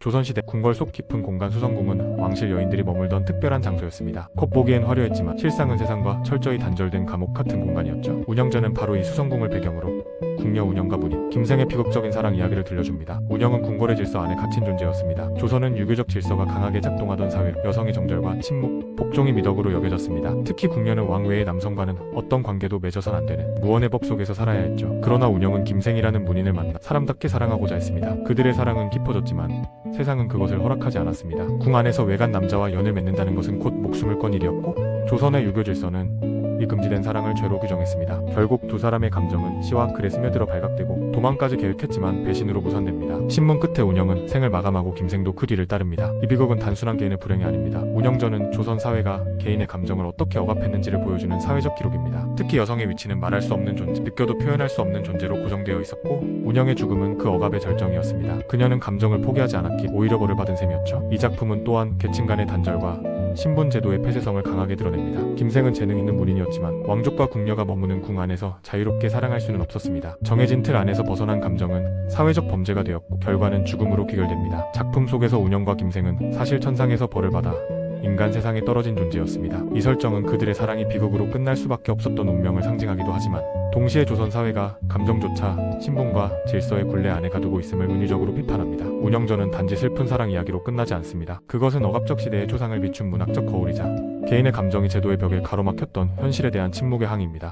조선시대 궁궐 속 깊은 공간 수성궁은 왕실 여인들이 머물던 특별한 장소였습니다. 겉보기엔 화려했지만 실상은 세상과 철저히 단절된 감옥 같은 공간이었죠. 운영자는 바로 이 수성궁을 배경으로 궁녀 운영가 분인 김생의 피극적인 사랑 이야기를 들려줍니다. 운영은 궁궐의 질서 안에 갇힌 존재였습니다. 조선은 유교적 질서가 강하게 작동하던 사회로 여성의 정절과 침묵, 복종이 미덕으로 여겨졌습니다. 특히 궁녀는 왕 외의 남성과는 어떤 관계도 맺어선 안 되는 무언의 법 속에서 살아야 했죠. 그러나 운영은 김생이라는 문인을 만나 사람답게 사랑하고자 했습니다. 그들의 사랑은 깊어졌지만 세상은 그것을 허락하지 않았습니다. 궁 안에서 외간 남자와 연을 맺는다는 것은 곧 목숨을 건 일이었고 조선의 유교 질서는 이 금지된 사랑을 죄로 규정했습니다. 결국 두 사람의 감정은 시와 글에 스며들어 발각되고 도망까지 계획했지만 배신으로 무산됩니다. 신문 끝에 운영은 생을 마감하고 김생도 그 뒤를 따릅니다. 이 비극은 단순한 개인의 불행이 아닙니다. 운영전은 조선 사회가 개인의 감정을 어떻게 억압했는지를 보여주는 사회적 기록입니다. 특히 여성의 위치는 말할 수 없는 존재, 느껴도 표현할 수 없는 존재로 고정되어 있었고 운영의 죽음은 그 억압의 절정이었습니다. 그녀는 감정을 포기하지 않았기에 오히려 벌을 받은 셈이었죠. 이 작품은 또한 계층 간의 단절과 신분 제도의 폐쇄성을 강하게 드러냅니다. 김생은 재능 있는 문인이었지만 왕족과 궁녀가 머무는 궁 안에서 자유롭게 사랑할 수는 없었습니다. 정해진 틀 안에서 벗어난 감정은 사회적 범죄가 되었고 결과는 죽음으로 귀결됩니다. 작품 속에서 운영과 김생은 사실 천상에서 벌을 받아 인간 세상에 떨어진 존재였습니다. 이 설정은 그들의 사랑이 비극으로 끝날 수밖에 없었던 운명을 상징하기도 하지만 동시에 조선 사회가 감정조차 신분과 질서의 굴레 안에 가두고 있음을 은유적으로 비판합니다. 운영전은 단지 슬픈 사랑 이야기로 끝나지 않습니다. 그것은 억압적 시대의 초상을 비춘 문학적 거울이자 개인의 감정이 제도의 벽에 가로막혔던 현실에 대한 침묵의 항의입니다.